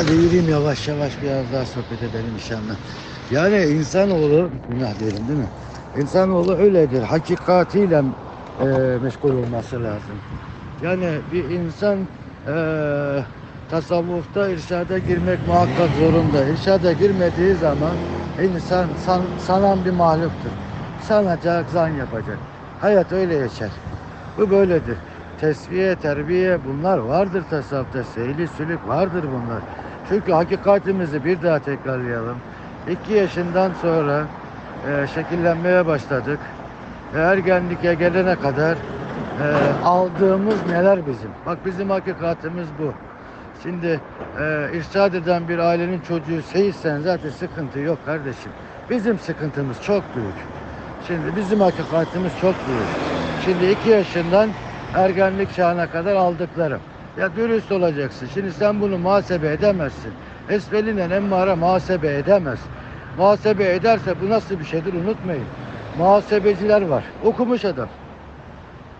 Hadi yürüyeyim yavaş yavaş biraz daha sohbet edelim inşallah. Yani insanoğlu, günah diyelim değil mi? İnsanoğlu öyledir. Hakikatiyle e, meşgul olması lazım. Yani bir insan e, tasavvufta irşada girmek muhakkak zorunda. İrşada girmediği zaman insan san, sanan bir mahluktur. Sanacak, zan yapacak. Hayat öyle geçer. Bu böyledir. Tesviye, terbiye bunlar vardır tasavvufta. Seyli sülük vardır bunlar. Çünkü hakikatimizi bir daha tekrarlayalım. İki yaşından sonra e, şekillenmeye başladık. Ve ergenliğe gelene kadar e, aldığımız neler bizim? Bak bizim hakikatimiz bu. Şimdi e, irşad eden bir ailenin çocuğu seyitsen zaten sıkıntı yok kardeşim. Bizim sıkıntımız çok büyük. Şimdi bizim hakikatimiz çok büyük. Şimdi iki yaşından ergenlik çağına kadar aldıklarım. Ya dürüst olacaksın. Şimdi sen bunu muhasebe edemezsin. Esvelinden emmare muhasebe edemez. Muhasebe ederse bu nasıl bir şeydir unutmayın. Muhasebeciler var. Okumuş adam.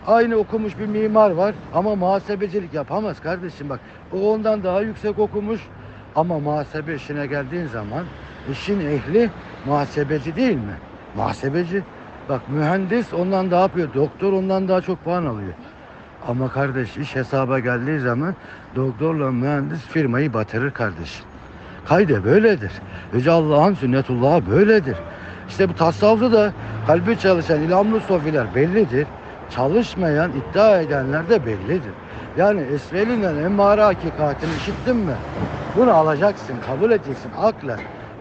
Aynı okumuş bir mimar var ama muhasebecilik yapamaz kardeşim bak. O ondan daha yüksek okumuş ama muhasebe işine geldiğin zaman işin ehli muhasebeci değil mi? Muhasebeci. Bak mühendis ondan daha yapıyor. Doktor ondan daha çok puan alıyor. Ama kardeş iş hesaba geldiği zaman doktorla mühendis firmayı batırır kardeşim. Kayde böyledir. Yüce Allah'ın sünnetullahı böyledir. İşte bu tasavvufta da kalbi çalışan ilhamlı sofiler bellidir. Çalışmayan, iddia edenler de bellidir. Yani esvelinden emmare hakikatini işittin mi? Bunu alacaksın, kabul edeceksin akla.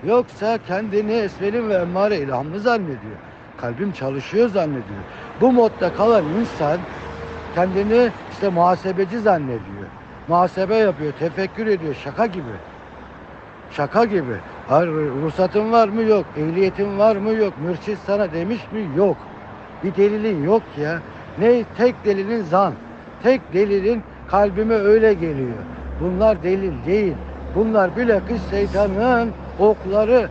Yoksa kendini esvelin ve emmare ilhamlı zannediyor. Kalbim çalışıyor zannediyor. Bu modda kalan insan kendini işte muhasebeci zannediyor. Muhasebe yapıyor, tefekkür ediyor şaka gibi. Şaka gibi. Hayır, ruhsatın var mı? Yok. Ehliyetin var mı? Yok. Mürşit sana demiş mi? Yok. Bir delilin yok ya. Ne? Tek delilin zan. Tek delilin kalbime öyle geliyor. Bunlar delil değil. Bunlar bilakis şeytanın okları.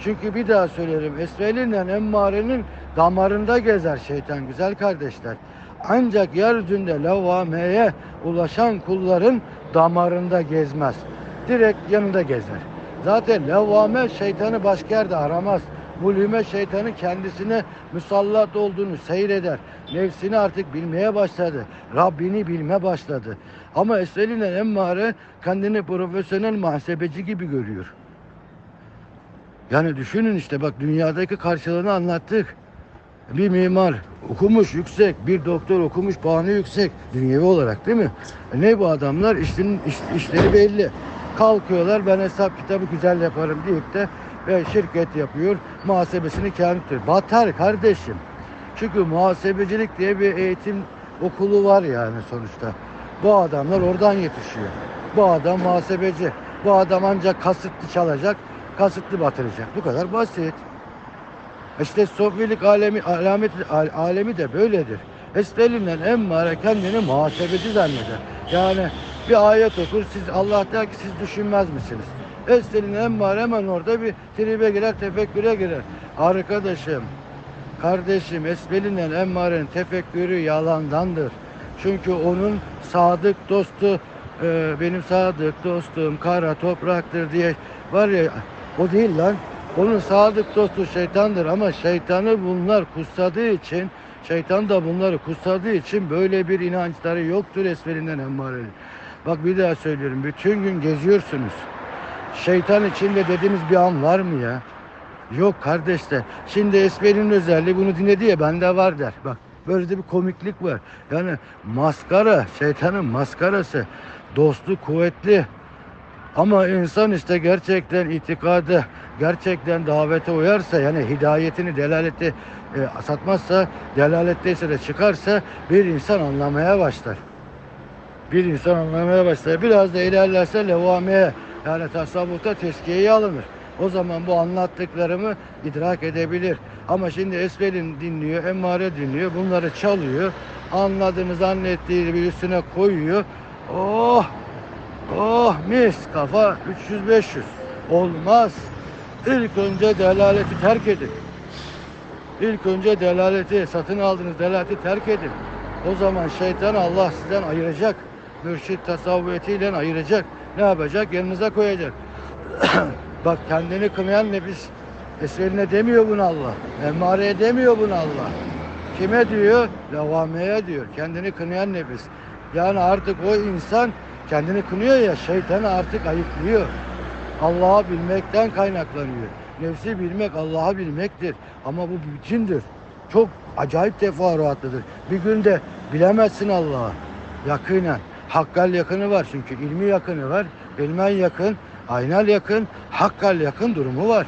Çünkü bir daha söylerim. Esvelinden emmarenin damarında gezer şeytan güzel kardeşler. Ancak yeryüzünde levvameye ulaşan kulların damarında gezmez. Direkt yanında gezer. Zaten levvame şeytanı başka yerde aramaz. Mulhime şeytanın kendisine musallat olduğunu seyreder. Nefsini artık bilmeye başladı. Rabbini bilme başladı. Ama esvelinden emmare kendini profesyonel muhasebeci gibi görüyor. Yani düşünün işte bak dünyadaki karşılığını anlattık. Bir mimar okumuş yüksek, bir doktor okumuş puanı yüksek dünyevi olarak değil mi? Ne bu adamlar? İşlerin, iş, işleri belli. Kalkıyorlar ben hesap kitabı güzel yaparım deyip de ve şirket yapıyor. Muhasebesini kendi. Batar kardeşim. Çünkü muhasebecilik diye bir eğitim okulu var yani sonuçta. Bu adamlar oradan yetişiyor. Bu adam muhasebeci. Bu adam ancak kasıtlı çalacak, kasıtlı batıracak. Bu kadar basit. İşte sofilik alemi, alamet, al- alemi de böyledir. Estelinden emmare kendini muhasebeci zanneder. Yani bir ayet okur, siz Allah der ki siz düşünmez misiniz? Estelinden emmare hemen orada bir tribe girer, tefekküre girer. Arkadaşım, kardeşim esbelinden emmarenin tefekkürü yalandandır. Çünkü onun sadık dostu, e, benim sadık dostum kara topraktır diye var ya, o değil lan. Onun sadık dostu şeytandır ama şeytanı bunlar kutsadığı için şeytan da bunları kutsadığı için böyle bir inançları yoktur esferinden emmarenin. Bak bir daha söylüyorum. Bütün gün geziyorsunuz. Şeytan içinde dediğiniz bir an var mı ya? Yok kardeşler. Şimdi esmerin özelliği bunu dinledi ya bende var der. Bak böyle de bir komiklik var. Yani maskara, şeytanın maskarası. Dostu kuvvetli. Ama insan işte gerçekten itikadı, gerçekten davete uyarsa yani hidayetini, delaleti e, satmazsa, delaletteyse de çıkarsa bir insan anlamaya başlar. Bir insan anlamaya başlar. Biraz da ilerlerse levameye yani tasavvufta tezkiyeye alınır. O zaman bu anlattıklarımı idrak edebilir. Ama şimdi Esvel'in dinliyor, Emmare dinliyor, bunları çalıyor. Anladığını zannettiği bir üstüne koyuyor. Oh Oh mis kafa 300-500. Olmaz. İlk önce delaleti terk edin. İlk önce delaleti, satın aldığınız delaleti terk edin. O zaman şeytan Allah sizden ayıracak. Mürşit tasavvufetiyle ayıracak. ne yapacak? Yanınıza koyacak. Bak kendini kınayan nefis eserine demiyor bunu Allah. Emmareye demiyor bunu Allah. Kime diyor? Lavameye diyor. Kendini kınayan nefis. Yani artık o insan kendini kınıyor ya şeytanı artık ayıplıyor. Allah'ı bilmekten kaynaklanıyor. Nefsi bilmek Allah'ı bilmektir. Ama bu bütündür. Çok acayip teferruatlıdır. Bir günde bilemezsin Allah'ı. Yakinen. Hakkal yakını var çünkü ilmi yakını var. ilmen yakın, aynal yakın, hakkal yakın durumu var.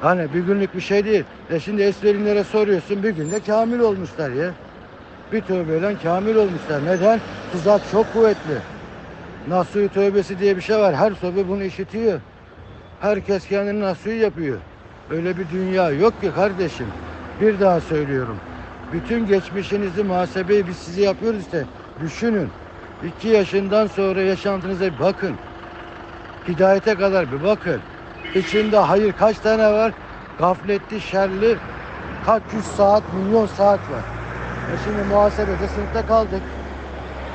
Hani bir günlük bir şey değil. E şimdi esverinlere soruyorsun bir günde kamil olmuşlar ya. Bir tövbeyle kamil olmuşlar. Neden? Tuzak çok kuvvetli. Nasuhi tövbesi diye bir şey var. Her sobe bunu işitiyor. Herkes kendini nasuhi yapıyor. Öyle bir dünya yok ki kardeşim. Bir daha söylüyorum. Bütün geçmişinizi muhasebeyi biz sizi yapıyoruz işte. Düşünün. İki yaşından sonra yaşantınıza bir bakın. Hidayete kadar bir bakın. İçinde hayır kaç tane var? Gafletli, şerli kaç yüz saat, milyon saat var. E şimdi muhasebede sınıfta kaldık.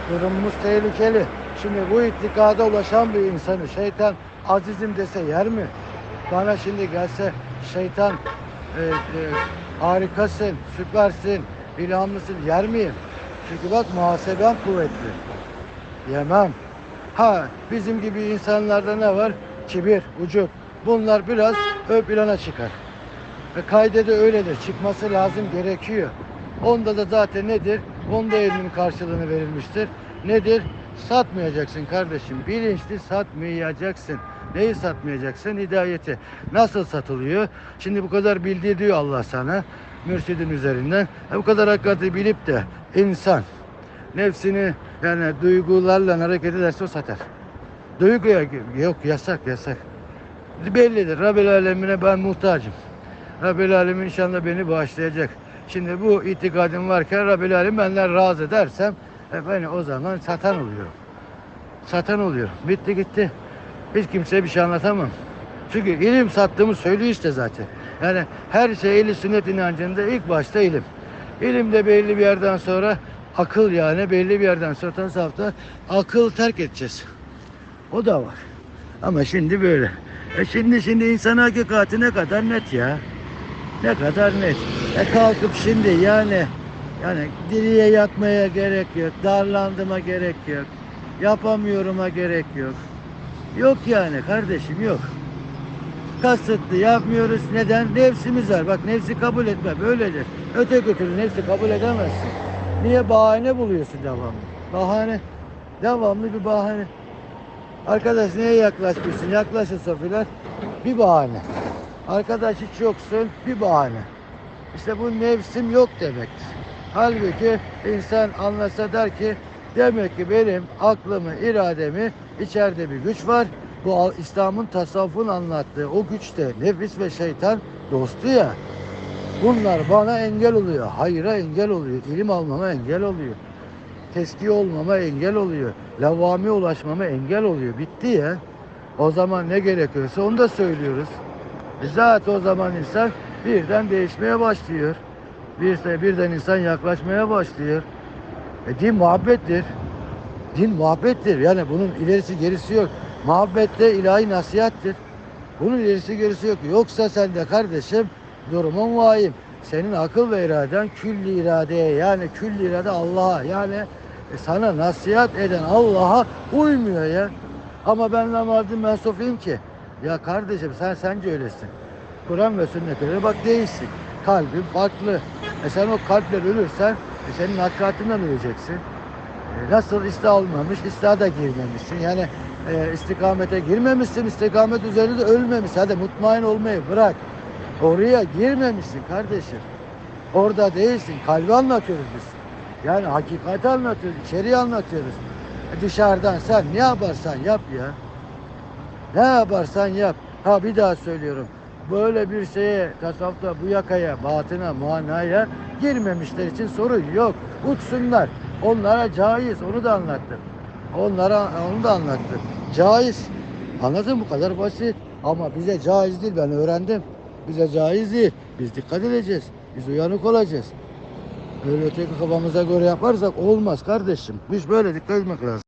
Durumumuz tehlikeli. Şimdi bu itikada ulaşan bir insanı şeytan azizim dese yer mi? Bana şimdi gelse şeytan e, e, harikasın, süpersin, ilhamlısın yer miyim? Çünkü bak muhasebem kuvvetli. Yemem. Ha bizim gibi insanlarda ne var? Kibir, ucup. Bunlar biraz ön plana çıkar. Ve kaydede öyledir. Çıkması lazım gerekiyor. Onda da zaten nedir? Onda elinin karşılığını verilmiştir. Nedir? Satmayacaksın kardeşim. Bilinçli satmayacaksın. Neyi satmayacaksın? Hidayeti. Nasıl satılıyor? Şimdi bu kadar bildiği diyor Allah sana. Mürşidin üzerinden. E bu kadar hakikati bilip de insan nefsini yani duygularla hareket ederse o satar. Duyguya yok yasak yasak. Bellidir. Rabbil alemine ben muhtacım. Rabbil alemin inşallah beni bağışlayacak. Şimdi bu itikadim varken Rabbil alem benden razı edersem efendim o zaman satan oluyorum. Satan oluyorum. Bitti gitti. Hiç kimseye bir şey anlatamam. Çünkü ilim sattığımı söylüyor işte zaten. Yani her şey ehli sünnet inancında ilk başta ilim. İlim de belli bir yerden sonra akıl yani belli bir yerden sonra tasavvufta akıl terk edeceğiz. O da var. Ama şimdi böyle. E şimdi şimdi insan hakikati ne kadar net ya. Ne kadar net. E kalkıp şimdi yani yani diliye yatmaya gerek yok. Darlandığıma gerek yok. Yapamıyorum'a gerek yok. Yok yani kardeşim yok. Kasıtlı yapmıyoruz. Neden? Nefsimiz var. Bak nefsi kabul etme. Böyledir. Öteki türlü nefsi kabul edemezsin. Niye bahane buluyorsun devamlı? Bahane. Devamlı bir bahane. Arkadaş neye yaklaşmışsın? Yaklaşın sofiler. Bir bahane. Arkadaş hiç yoksun. Bir bahane. İşte bu nefsim yok demektir. Halbuki insan anlasa der ki demek ki benim aklımı, irademi içeride bir güç var. Bu İslam'ın tasavvufun anlattığı o güçte nefis ve şeytan dostu ya. Bunlar bana engel oluyor. Hayra engel oluyor. ilim almama engel oluyor. Teski olmama engel oluyor. Lavami ulaşmama engel oluyor. Bitti ya. O zaman ne gerekiyorsa onu da söylüyoruz. E Zaten o zaman insan birden değişmeye başlıyor. Bir, birden insan yaklaşmaya başlıyor. E din muhabbettir. Din muhabbettir. Yani bunun ilerisi gerisi yok. Muhabbette ilahi nasihattir. Bunun ilerisi gerisi yok. Yoksa sen de kardeşim durumun vahim. Senin akıl ve iraden külli iradeye yani külli irade Allah'a yani e, sana nasihat eden Allah'a uymuyor ya. Ama ben namazım mensufuyum ki. Ya kardeşim sen sence öylesin. Kur'an ve sünnete göre bak değilsin. Kalbin farklı. E sen o kalple ölürsen e senin hakikatinden öleceksin. E nasıl iste almamış, istihada girmemişsin. Yani e, istikamete girmemişsin, istikamet üzerinde de ölmemişsin. Hadi mutmain olmayı bırak. Oraya girmemişsin kardeşim. Orada değilsin. Kalbi anlatıyoruz biz. Yani hakikati anlatıyoruz, içeriği anlatıyoruz. E dışarıdan sen ne yaparsan yap ya. Ne yaparsan yap. Ha bir daha söylüyorum. Böyle bir şeye, tasavvufta bu yakaya, batına, muanaya girmemişler için sorun yok. Uçsunlar. Onlara caiz. Onu da anlattım. Onlara onu da anlattım. Caiz. Anladın mı? Bu kadar basit. Ama bize caiz değil. Ben öğrendim. Bize caiz değil. Biz dikkat edeceğiz. Biz uyanık olacağız. Böyle öteki kafamıza göre yaparsak olmaz kardeşim. Biz böyle dikkat etmek lazım.